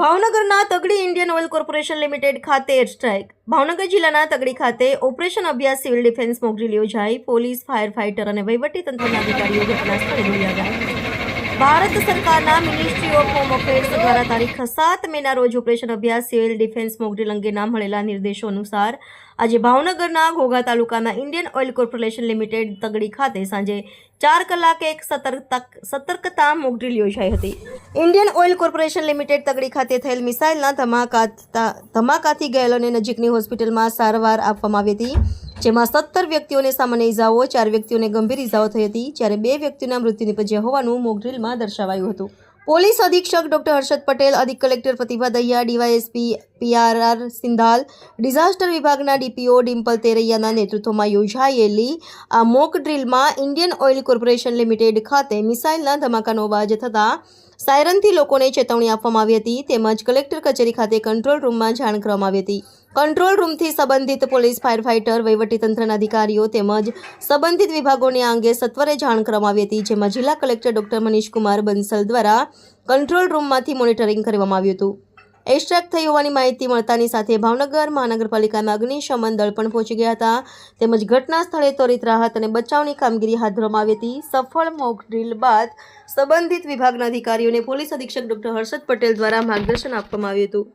ભાવનગરના Tagdi Indian oil corporation limited ખાતે air strike. Bhavnagar જિલ્લાના તગડી ખાતે operation Abhyas civil defence mock drill યોજાઈ. પોલીસ ફાયર ફાઇટર અને વહીવટી તંત્રના અધિકારીઓ ઘટના સ્થળે દોડી આવ્યા ભારત સરકારના મિનિસ્ટ્રી ઓફ હોમ અફેર્સ દ્વારા તારીખ સાત મેના રોજ ઓપરેશન અભ્યાસ સિવિલ ડિફેન્સ મોકડ્રીલ અંગેના મળેલા નિર્દેશો અનુસાર આજે ભાવનગરના ઘોઘા તાલુકાના Indian oil corporation limited Tagdi ખાતે સાંજે ચાર કલાકે એક સતર્કતા સતર્કતા મોકડ્રીલ યોજાઈ હતી. Indian oil corporation limited Tagdi ખાતે થયેલ મિસાઇલના ધમાકા, ધમાકાથી ગયેલોને નજીકની હોસ્પિટલમાં સારવાર આપવામાં આવી હતી. જેમાં સત્તર વ્યક્તિઓને સામાન્ય ઇજાઓ, ચાર વ્યક્તિઓને ગંભીર ઇજાઓ થઈ હતી, જ્યારે બે વ્યક્તિઓના મૃત્યુ નિપજ્યા હોવાનું મોકડ્રીલમાં દર્શાવાયું હતું. પોલીસ અધિક્ષક ડોક્ટર હર્ષદ પટેલ, અધિક collector Pratibha Dahiya, DYSP PRR Sindhal, disaster વિભાગના ડીપીઓ ડિમ્પલ તેરૈયાના નેતૃત્વમાં યોજાયેલી આ મોક ડ્રીલમાં ઇન્ડિયન ઓઇલ કોર્પોરેશન લિમિટેડ ખાતે મિસાઇલના ધમાકાનો અવાજ થતાં સાયરનથી લોકોને ચેતવણી આપવામાં આવી હતી. તેમજ કલેક્ટર કચેરી ખાતે કંટ્રોલ રૂમમાં જાણ કરવામાં આવી હતી. કંટ્રોલ રૂમથી સંબંધિત પોલીસ ફાયર ફાઇટર વહીવટીતંત્રના અધિકારીઓ તેમજ સંબંધિત વિભાગોને આ અંગે સત્વરે જાણ કરવામાં આવી હતી. જેમાં જિલ્લા કલેક્ટર ડોક્ટર મનીષકુમાર બંસલ દ્વારા કંટ્રોલ રૂમમાંથી મોનિટરિંગ કરવામાં આવ્યું હતું. એસ્ટ્રેક થઈ હોવાની માહિતી મળતાની સાથે ભાવનગર મહાનગરપાલિકાના અગ્નિશમન દળ પણ પહોંચી ગયા હતા. તેમજ ઘટના સ્થળે ત્વરિત રાહત અને બચાવની કામગીરી હાથ ધરવામાં આવી હતી. સફળ મોક ડ્રીલ બાદ સંબંધિત વિભાગના અધિકારીઓને પોલીસ અધિક્ષક ડોક્ટર હર્ષદ પટેલ દ્વારા માર્ગદર્શન આપવામાં આવ્યું હતું.